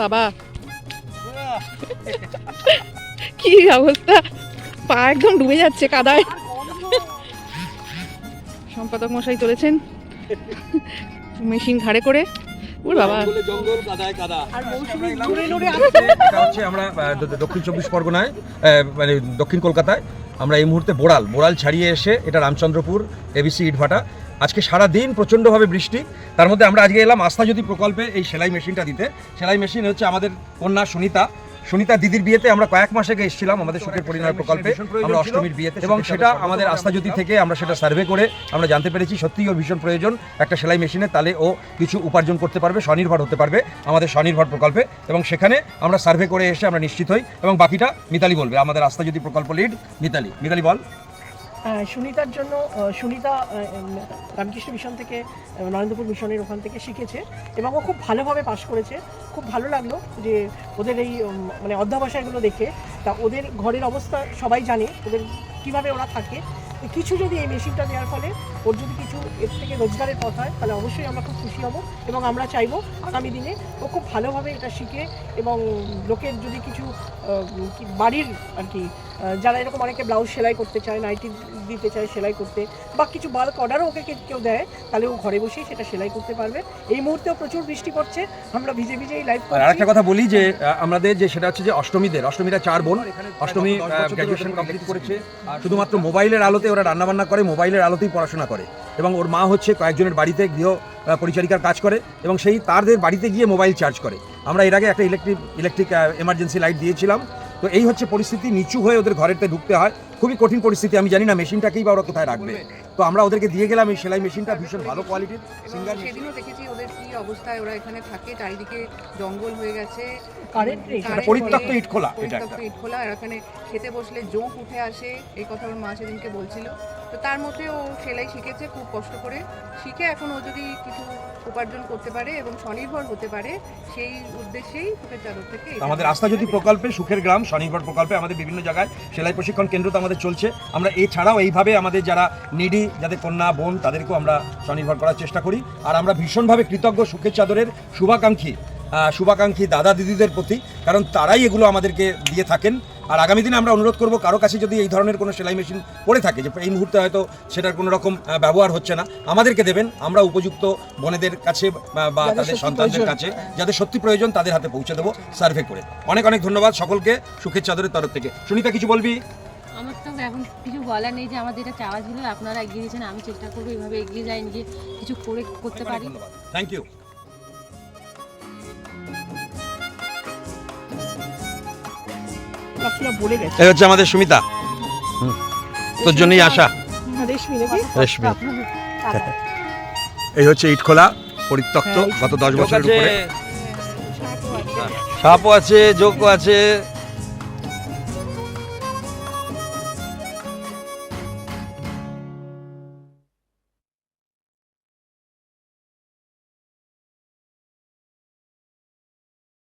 বাবা। কি অবস্থা? পা একদম ডুবে যাচ্ছে কাদায়। সম্পাদক মশাই চলেছেন মেশিন ঘাড়ে করে। বাবা। জঙ্গল কাদায় কাদা। আর মৌসুমি নড়ে নড়ে আসছে। এটা হচ্ছে আমরা দক্ষিণ চব্বিশ পরগনায় মানে দক্ষিণ কলকাতায়। আমরা এই মুহূর্তে বোড়াল। বোড়াল ছাড়িয়ে এসে এটা রামচন্দ্রপুর এবিসি ইটভাটা। আজকে সারা দিন প্রচণ্ডভাবে বৃষ্টি। তার মধ্যে আমরা আজকে এলাম আস্থা যদি প্রকল্পে এই সেলাই মেশিনটা দিতে। সেলাই মেশিন হচ্ছে আমাদের কন্যা সুনিতা। সুনিতা দিদির বিয়েতে আমরা কয়েক মাস আগে এসেছিলাম আমাদের সুখের পরিণয় প্রকল্পে। আমরা অষ্টমীর বিয়েতে এবং সেটা আমাদের আস্থা আস্থাজ্যোতি থেকে আমরা সেটা সার্ভে করে আমরা জানতে পেরেছি সত্যিই ওর ভীষণ প্রয়োজন। একটা সেলাই মেশিনে তাহলে ও কিছু উপার্জন করতে পারবে স্বনির্ভর হতে পারবে আমাদের স্বনির্ভর প্রকল্পে। এবং সেখানে আমরা সার্ভে করে এসে আমরা নিশ্চিত হই। এবং বাকিটা মিতালি বলবে আমাদের আস্থা আস্থাজ্যোতি প্রকল্প লিড মিতালি। মিতালি বল। সুনিতার জন্য সুনিতা রামকৃষ্ণ মিশন থেকে নরেন্দ্রপুর মিশনের ওখান থেকে শিখেছে এবং ও খুব ভালোভাবে পাশ করেছে। খুব ভালো লাগল যে ওদের এই মানে অধ্যাবসায়গুলো দেখে। তা ওদের ঘরের অবস্থা সবাই জানে, ওদের কীভাবে ওরা থাকে। কিছু যদি এই মেশিনটা দেওয়ার ফলে ওর যদি কিছু এর থেকে রোজগারের পথ হয়, তাহলে অবশ্যই আমরা খুব খুশি হব এবং আমরা চাইব আগামী দিনে ও খুব ভালোভাবে এটা শিখে এবং লোকের যদি কিছু বাড়ির আর কি যারা এরকম অনেকে ব্লাউজ সেলাই করতে চায় নাইটি দিতে চায় সেলাই করতে, বা কিছু বাল্ক অর্ডারও ওকে কেউ দেয়, তাহলে ও ঘরে বসেই সেটা সেলাই করতে পারবে। এই মুহূর্তেও প্রচুর বৃষ্টি পড়ছে, আমরা ভিজে ভিজেই লাইভ আর আরেকটা কথা বলি যে আমাদের যে সেটা হচ্ছে যে অষ্টমীদের, অষ্টমীরা চার বোন, অষ্টমী গ্র্যাজুয়েশন কমপ্লিট করেছে। শুধুমাত্র মোবাইলের আলোতে ওরা রান্নাবান্না করে, মোবাইলের আলোতেই পড়াশোনা করে। এবং ওর মা হচ্ছে কয়েকজনের বাড়িতে গৃহ পরিচারিকার কাজ করে, এবং সেই তাদের বাড়িতে গিয়ে মোবাইল চার্জ করে। আমরা এর আগে একটা ইলেকট্রিক ইলেকট্রিক এমার্জেন্সি লাইট দিয়েছিলাম। তো এই হচ্ছে পরিস্থিতি নিচু হয়ে ওদের ঘরেতে ঢুকতে হয়। খুবই কঠিন পরিস্থিতি আমি জানি না মেশিনটাকেই বা ওরা কোথায় রাখবে। তো আমরা ওদেরকে দিয়ে গেলাম এই সেলাই মেশিনটা ভীষণ ভালো কোয়ালিটির সিঙ্গার সেদিনও দেখেছি ওদের কি অবস্থায় ওরা এখানে থাকে চারিদিকে জঙ্গল হয়ে গেছে। কারেন্ট পরিত্যক্ত ইট খোলা এটা ইট খোলা এখানে খেতে বসলে জোঁক উঠে আসে এই কথা আমার মা সেদিনকে বলছিল। তো তার মধ্যে ও সেলাই শিখেছে খুব কষ্ট করে। শিখে এখন ও যদি কিছু উপার্জন করতে পারে এবং স্বনির্ভর হতে পারে সেই উদ্দেশ্যেই সুখের চাদর থেকে আমাদের আস্থা জ্যোতি প্রকল্পে সুখের গ্রাম স্বনির্ভর প্রকল্পে আমাদের বিভিন্ন জায়গায় সেলাই প্রশিক্ষণ কেন্দ্র তো আমাদের চলছে। আমরা এছাড়াও এইভাবে আমাদের যারা নিডি যাদের কন্যা বোন তাদেরকেও আমরা স্বনির্ভর করার চেষ্টা করি। আর আমরা ভীষণভাবে কৃতজ্ঞ সুখের চাদরের শুভাকাঙ্ক্ষী শুভাকাঙ্ক্ষী দাদা দিদিদের প্রতি কারণ তারাই এগুলো আমাদেরকে দিয়ে থাকেন। আর আগামী দিনে আমরা অনুরোধ করব কারও কাছে যদি এই ধরনের কোনো সেলাই মেশিন পড়ে থাকে যে এই মুহূর্তে হয়তো সেটার কোনো রকম ব্যবহার হচ্ছে না আমাদেরকে দেবেন আমরা উপযুক্ত বোনেদের কাছে বা- তাদের সন্তানদের কাছে যাদের সত্যি প্রয়োজন তাদের হাতে পৌঁছে দেবো সার্ভে করে। অনেক অনেক ধন্যবাদ সকলকে সুখের চাদরের তরফ থেকে। সুনিতা কিছু বলবি? আমার তো এখন কিছু বলার নেই যে আমাদের এটা চাওয়া ছিল আপনারা এগিয়ে দিয়েছেন আমি চেষ্টা করব এইভাবে এগিয়ে যাই নিজে কিছু করে করতে পারি। থ্যাংক ইউ কাকিরা বলে গেছে। এই হচ্ছে আমাদের সুমিতা। তোর জন্যই আসা রেশমি নাকি? রেশমি। এই হচ্ছে ইটখোলা পরিত্যক্ত হ্যাঁ, গত দশ বছরের উপরে। সাপও আছে। যোগও আছে।